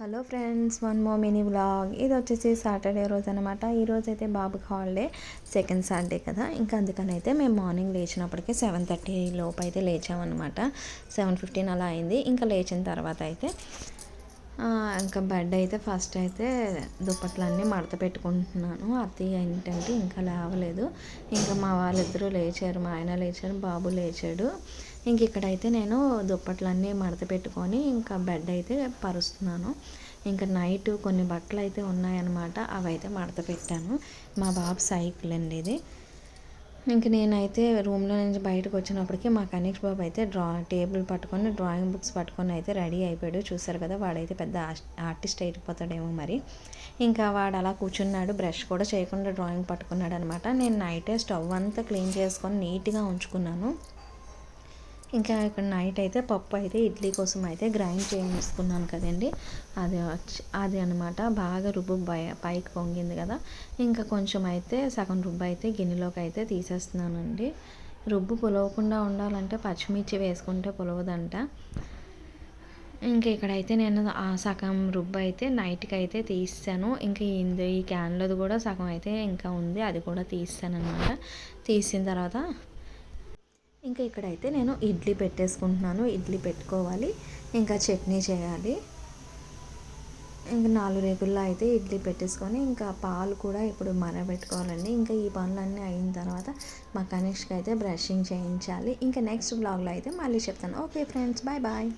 Hello friends one more mini vlog. ఇది వచ్చేసి Saturday రోజు అనమాట ఈరోజు అయితే బాబుకి హాలిడే సెకండ్ సాటర్డే కదా. ఇంకా అందుకని అయితే మేము మార్నింగ్ లేచినప్పటికీ సెవెన్ థర్టీ లోపు అయితే లేచామన్నమాట సెవెన్ ఫిఫ్టీన్ అలా అయింది. ఇంకా లేచిన తర్వాత అయితే ఇంకా బెడ్ అయితే ఫస్ట్ అయితే దుప్పట్లన్నీ మడత పెట్టుకుంటున్నాను. అత్తయ్య ఏంటంటే ఇంకా లేవలేదు. ఇంకా మా వాళ్ళిద్దరూ లేచారు మా ఆయన లేచారు బాబు లేచాడు. ఇంక ఇక్కడైతే నేను దుప్పట్లన్నీ మడత పెట్టుకొని ఇంకా బెడ్ అయితే పరుస్తున్నాను. ఇంకా నైట్ కొన్ని బట్టలు అయితే ఉన్నాయన్నమాట అవి అయితే మడత పెట్టాను. మా బాబు సైకిల్ అండి ఇది. ఇంక నేనైతే రూమ్లో నుంచి బయటకు వచ్చినప్పటికీ మా కనీష్ బాబు అయితే డ్రా టేబుల్ పట్టుకొని డ్రాయింగ్ బుక్స్ పట్టుకొని అయితే రెడీ అయిపోయాడు. చూసారు కదా వాడైతే పెద్ద ఆర్టిస్ట్ అయిపోతాడేమో మరి. ఇంకా వాడు అలా కూర్చున్నాడు బ్రష్ కూడా చేయకుండా డ్రాయింగ్ పట్టుకున్నాడు అనమాట నేను నైటే స్టవ్ అంతా క్లీన్ చేసుకొని నీట్గా ఉంచుకున్నాను. ఇంకా ఇక్కడ నైట్ అయితే పప్పు అయితే ఇడ్లీ కోసం అయితే గ్రైండ్ చేసుకున్నాను కదండి. అది అది అనమాట బాగా రుబ్బు పైకి పొంగింది కదా. ఇంకా కొంచెం అయితే సగం రుబ్బు అయితే గిన్నెలోకి అయితే తీసేస్తున్నానండి. రుబ్బు పులవకుండా ఉండాలంటే పచ్చిమిర్చి వేసుకుంటే పులవదంట. ఇంకా ఇక్కడైతే నేను ఆ సగం రుబ్బు అయితే నైట్కి అయితే తీసాను. ఇంకా ఈ క్యాన్లోది కూడా సగం అయితే ఇంకా ఉంది. అది కూడా తీస్తాను అనమాట తీసిన తర్వాత ఇంకా ఇక్కడైతే నేను ఇడ్లీ పెట్టేసుకుంటున్నాను. ఇడ్లీ పెట్టుకోవాలి. ఇంకా చట్నీ చేయాలి. ఇంకా నాలుగు రేగుల్లో అయితే ఇడ్లీ పెట్టేసుకొని ఇంకా పాలు కూడా ఇప్పుడు మరబెట్టుకోవాలండి. ఇంకా ఈ పనులన్నీ అయిన తర్వాత మా కనిష్కి అయితే బ్రషింగ్ చేయించాలి. ఇంకా నెక్స్ట్ బ్లాగ్లో అయితే మళ్ళీ చెప్తాను. Okay friends bye bye.